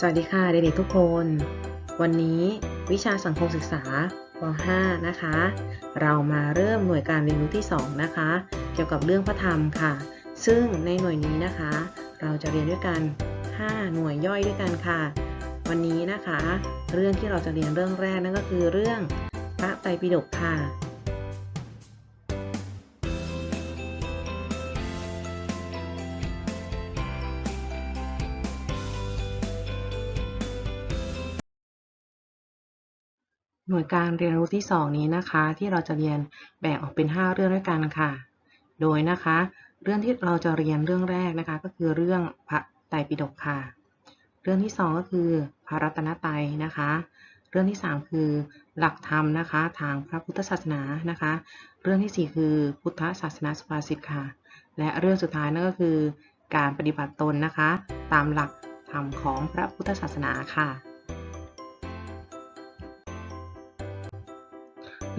สวัสดีค่ะเด็กๆทุกคน วันนี้วิชาสังคมศึกษาป .5 นะคะ เรามาเริ่มหน่วยการเรียนรู้ที่ 2 นะคะ เกี่ยวกับเรื่องพระธรรมค่ะ ซึ่งในหน่วยนี้นะคะ เราจะเรียนด้วยกัน 5 หน่วยย่อยด้วยกันค่ะ วันนี้นะคะ เรื่องที่เราจะเรียนเรื่องแรกนั่นก็คือเรื่องพระไตรปิฎกค่ะ หน่วยการเรียนรู้ที่ 2 นี้นะคะ ที่เราจะเรียนแบ่งออกเป็น 5 เรื่องด้วยกันค่ะ โดยนะคะ เรื่องที่เราจะเรียนเรื่องแรกนะคะ ก็คือเรื่องพระไตรปิฎกค่ะ เรื่องที่ 2 ก็คือพระรัตนตรัยนะคะ เรื่องที่ 3 คือหลักธรรมนะคะ ทางพระพุทธศาสนานะคะ เรื่องทีสี่4 คือพุทธศาสนาสุภาษิตค่ะ และเรื่องสุดท้ายนั่นก็คือ การปฏิบัติตนนะคะ ตามหลักธรรมของพระพุทธศาสนาค่ะ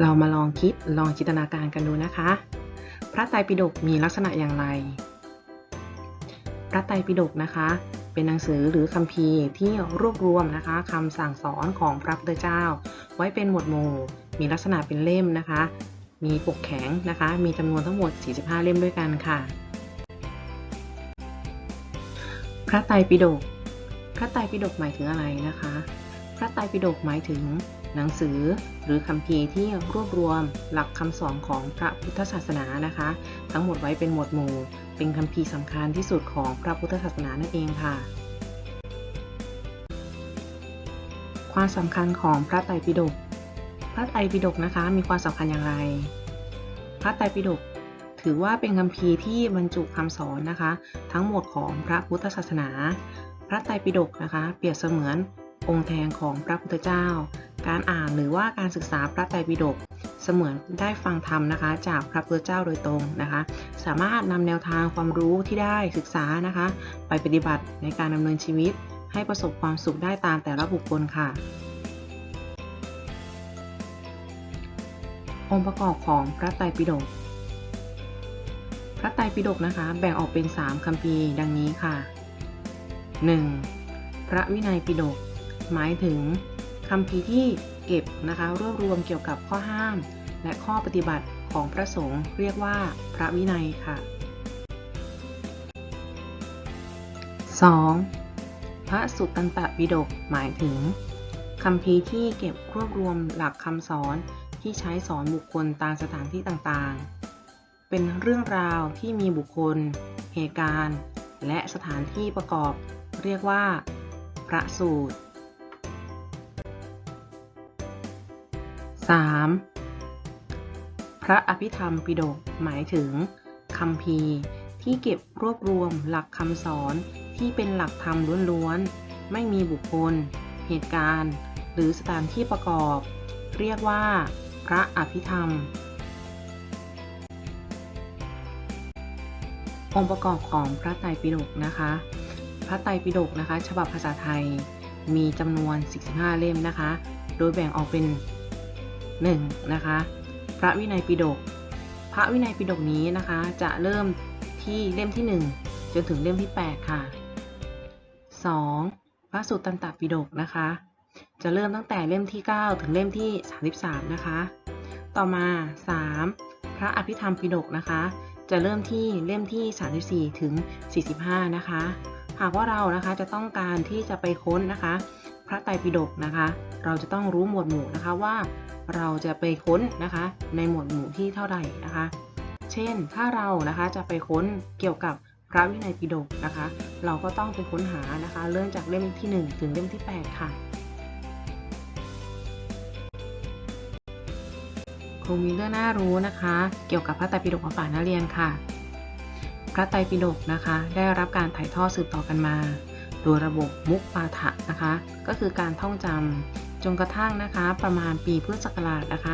เรามาลองคิดลองจินตนาการกันดูนะคะ พระไตรปิฎกมีลักษณะอย่างไร พระไตรปิฎกนะคะ เป็นหนังสือหรือคัมภีร์ที่รวบรวมนะคะคำสั่งสอนของพระพุทธเจ้า ไว้เป็นหมวดหมู่ มีลักษณะเป็นเล่มนะคะ มีปกแข็งนะคะ มีจำนวนทั้งหมด 45 เล่มด้วยกันค่ะ พระไตรปิฎกพระไตรปิฎกหมายถึงอะไรนะคะ พระไตรปิฎกหมายถึง หนังสือหรือคัมภีร์ที่รวบรวมหลักคำสอนของพระพุทธศาสนานะคะ ทั้งหมดไว้เป็นหมวดหมู่ เป็นคัมภีร์สำคัญที่สุดของพระพุทธศาสนานั่นเองค่ะ ความสำคัญของพระไตรปิฎกพระไตรปิฎกนะคะ มีความสำคัญอย่างไร พระไตรปิฎกถือว่าเป็นคัมภีร์ที่บรรจุคำสอนนะคะ ทั้งหมดของพระพุทธศาสนา พระไตรปิฎกนะคะ เปรียบเสมือน องค์แทนของพระพุทธเจ้า การอ่านหรือว่าการศึกษาพระไตรปิฎกเสมือนได้ฟังธรรมนะคะ จากพระพุทธเจ้าโดยตรงนะคะ สามารถนำแนวทางความรู้ที่ได้ศึกษานะคะ ไปปฏิบัติในการดำเนินชีวิต ให้ประสบความสุขได้ตามแต่ละบุคคลค่ะองค์ประกอบของพระไตรปิฎก พระไตรปิฎกนะคะ แบ่งออกเป็น 3คัมภีร์ดังนี้ค่ะ 1. พระวินัยปิฎก หมายถึงคัมภีที่เก็บนะคะรวบรวมเกี่ยวกับข้อห้าม และข้อปฏิบัติของพระสงฆ์เรียกว่าพระวินัยค่ะ 2. พระสุตตันตปิฎกหมายถึงคัมภีที่เก็บรวบรวมหลักคำสอนที่ใช้สอนบุคคลตามสถานที่ต่างๆ เป็นเรื่องราวที่มีบุคคล เหตุการณ์ และสถานที่ประกอบ เรียกว่า พระสูตร 3. พระอภิธรรมปิฎกหมายถึงคำพีที่เก็บรวบรวมหลักคำสอนที่เป็นหลักธรรมล้วนๆ ไม่มีบุคคล เหตุการณ์ หรือสถานที่ประกอบ เรียกว่า พระอภิธรรม องค์ประกอบของพระไตรปิฎกนะคะ พระไตรปิฎกนะคะ ฉบับภาษาไทยมีจำนวน 45 เล่มนะคะ โดยแบ่งออกเป็น 1. นะคะ พระวินัยปิฎกพระวินัยปิฎกนี้นะคะ จะเริ่มที่เล่มที่ 1 จนถึงเล่มที่ 8 ค่ะ 2. พระสุตตันตปิฎกนะคะ จะเริ่มตั้งแต่เล่มที่ 9 ถึงเล่มที่ 33 นะคะ ต่อมา 3. พระอภิธรรมปิฎกนะคะ จะเริ่มที่เล่มที่ 34 ถึง 45 นะคะ หากว่าเรานะคะจะต้องการที่จะไปค้นนะคะ พระไตรปิฎกนะคะ เราจะต้องรู้หมวดหมู่นะคะว่า เราจะไปค้นนะคะในหมวดหมู่ที่เท่าไหร่นะคะ เช่นถ้าเรานะคะจะไปค้นเกี่ยวกับพระวินัยปิฎกนะคะ เราก็ต้องไปค้นหานะคะเริ่มจากเล่มที่ 1 ถึงเล่มที่ 8 ค่ะครูมีเรื่องน่ารู้นะคะ เกี่ยวกับพระไตรปิฎกมาฝานักเรียนค่ะ พระไตรปิฎกนะคะ ได้รับการถ่ายทอดสืบต่อกันมา โดยระบบมุกปาฐะนะคะ ก็คือการท่องจำ จนกระทั่งนะคะ ประมาณปีพุทธศักราชนะคะ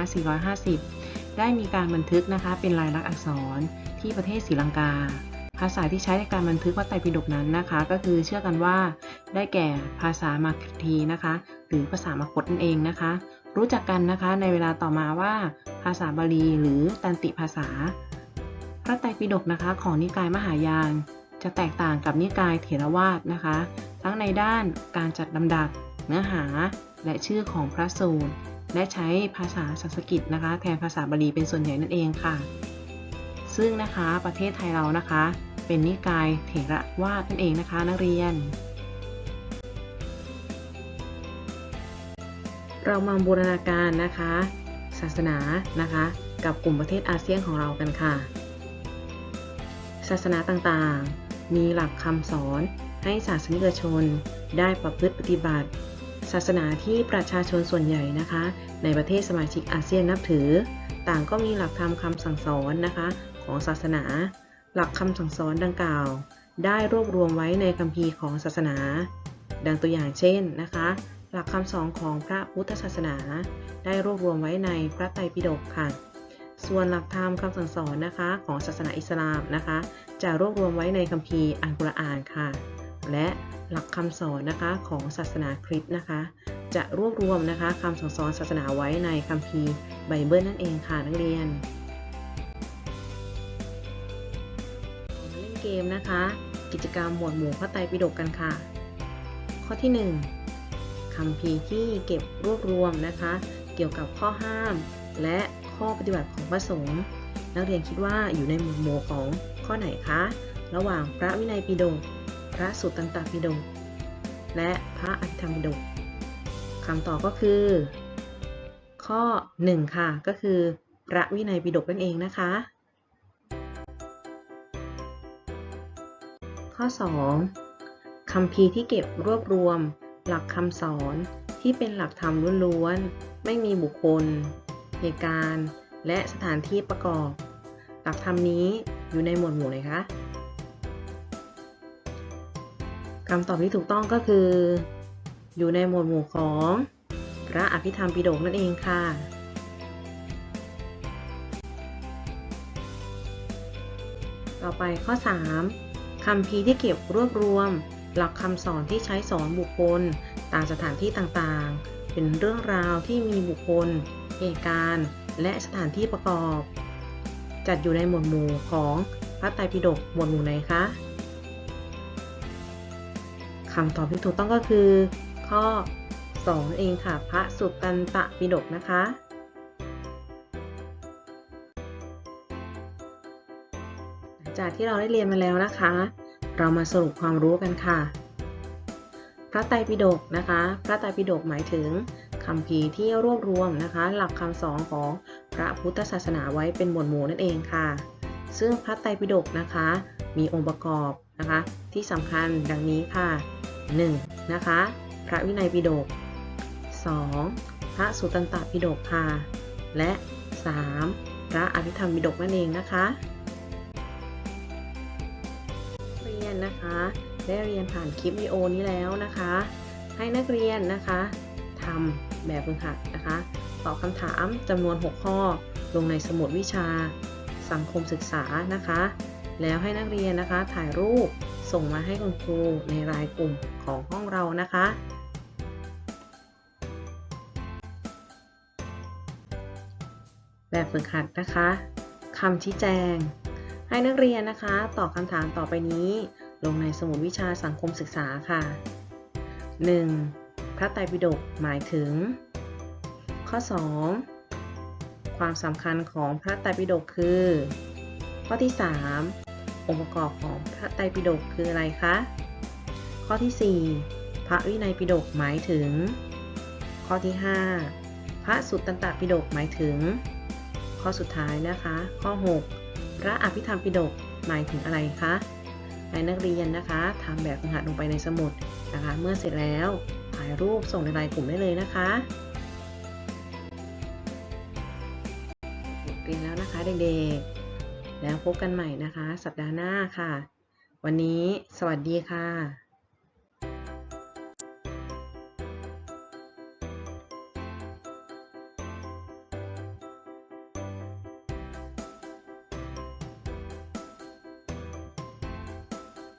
450 ได้มีการบันทึกนะคะ เป็นลายลักษณ์อักษรที่ประเทศศรีลังกา ภาษาที่ใช้ในการบันทึกพระไตรปิฎกนั้นนะคะ ก็คือเชื่อกันว่าได้แก่ภาษามาคทีนะคะ หรือภาษามคตนั่นเองนะคะ รู้จักกันนะคะในเวลาต่อมาว่าภาษาบาลีหรือตันติภาษา พระไตรปิฎกนะคะ ของนิกายมหายาน จะแตกต่างกับนิกายเถรวาทนะคะ ทั้งในด้านการจัดลำดับเนื้อหา และชื่อของพระสูตร และใช้ภาษาสันสกฤตนะคะ แทนภาษาบาลีเป็นส่วนใหญ่นั่นเองค่ะ ซึ่งนะคะประเทศไทยเรานะคะ เป็นนิกายเถระวาดนั่นเองนะคะ นักเรียน เรามาบูรณาการนะคะ ศาสนานะคะ กับกลุ่มประเทศอาเซียนของเรากันค่ะ ศาสนาต่างๆ มีหลักคำสอนให้ศาสนิกชนได้ประพฤติปฏิบัติ ศาสนาที่ประชาชนส่วนใหญ่นะคะ ในประเทศสมาชิกอาเซียนนับถือ ต่างก็มีหลักธรรมคำสั่งสอนนะคะ ของศาสนา หลักคำสั่งสอนดังกล่าว ได้รวบรวมไว้ในคัมภีร์ของศาสนา ดังตัวอย่างเช่นนะคะ หลักคำสอนของพระพุทธศาสนา ได้รวบรวมไว้ในพระไตรปิฎกค่ะ ส่วนหลักธรรมคำสั่งสอนนะคะของศาสนาอิสลามนะคะ จะรวบรวมไว้ในคัมภีร์อัลกุรอานค่ะ และ หลักคำสอนนะคะของศาสนาคริสต์นะคะ จะรวบรวมนะคะคำสั่งสอนศาสนาไว้ในคัมภีร์ไบเบิลนั่นเองค่ะนักเรียนเล่นเกมนะคะ กิจกรรมหมวดหมู่พระไตรปิฎกกันค่ะ ข้อที่ 1คัมภีร์ที่เก็บรวบรวมนะคะ เกี่ยวกับข้อห้าม และข้อปฏิบัติของพระสงฆ์นักเรียนคิดว่าอยู่ในหมวดหมู่ของข้อไหนคะ ระหว่างพระวินัยปิฎก พระสุตตันตปิฎกและพระอภิธรรมปิฎกคำตอบก็คือ ข้อ 1 ค่ะ ก็คือ พระวินัยปิฎกนั่นเองนะคะ ข้อ 2คำพีที่เก็บรวบรวม หลักคำสอนที่เป็นหลักธรรมล้วนๆ ไม่มีบุคคล เหตุการณ์ และสถานที่ประกอบ หลักธรรมนี้อยู่ในหมวดหมู่ไหนคะ คำตอบที่ถูกต้องก็คือ อยู่ในหมวดหมู่ของพระอภิธรรมปิฎกนั่นเองค่ะ ต่อไปข้อ 3คำพีที่เก็บรวบรวม หลักคำสอนที่ใช้สอนบุคคลตามสถานที่ต่างๆ เป็นเรื่องราวที่มีบุคคล เหตุการณ์ และสถานที่ประกอบ จัดอยู่ในหมวดหมู่ของพระไตรปิฎกหมวดหมู่ไหนคะ คำตอบที่ถูกต้องก็คือ ข้อ2นั่นเองค่ะ พระสุตตันตปิฎกนะคะจากที่เราได้เรียนมาแล้วนะคะ เรามาสรุปความรู้กันค่ะ พระไตรปิฎกนะคะ พระไตรปิฎกหมายถึงคำพีที่รวบรวมนะคะ หลักคำสอนของพระพุทธศาสนาไว้เป็นหมวดหมู่นั่นเองค่ะ ซึ่งพระไตรปิฎกนะคะ มีองค์ประกอบนะคะ ที่สำคัญดังนี้ค่ะ 1. นะคะ พระวินัยปิฎก 2. พระสุตตันตปิฎกค่ะ และ 3. พระอภิธรรมปิฎกนั่นเองนะคะเรียนนะคะ ได้เรียนผ่านคลิปวิดีโอนี้แล้วนะคะ ให้นักเรียนนะคะทำแบบฝึกหัดนะคะตอบคำถามจำนวน 6 ข้อ ลงในสมุดวิชาสังคมศึกษานะคะ แล้วให้นักเรียนนะคะถ่ายรูป ส่งมาให้คุณครูในรายกลุ่มของห้องเรานะคะ แบบฝึกหัดนะคะคำชี้แจง ให้นักเรียนนะคะตอบคำถามต่อไปนี้ ลงในสมุดวิชาสังคมศึกษาค่ะ 1. พระไตรปิฎกหมายถึง ข้อ 2 ความสำคัญของพระไตรปิฎกคือ ข้อที่ 3 องค์ประกอบของพระไตรปิฎกคืออะไรคะ ข้อที่ 4 พระวินัยปิฎกหมายถึง ข้อที่ 5 พระสุตตันตปิฎกหมายถึง ข้อสุดท้ายนะคะ ข้อ 6 พระอภิธรรมปิฎกหมายถึงอะไรคะให้นักเรียนนะคะทำแบบฝึกหัดลงไปในสมุดนะคะ เมื่อเสร็จแล้วถ่ายรูปส่งในไลน์กลุ่มได้เลยนะคะเรียนแล้วนะคะเด็กๆ แล้วพบกันใหม่นะคะ สัปดาห์หน้าค่ะ วันนี้สวัสดีค่ะ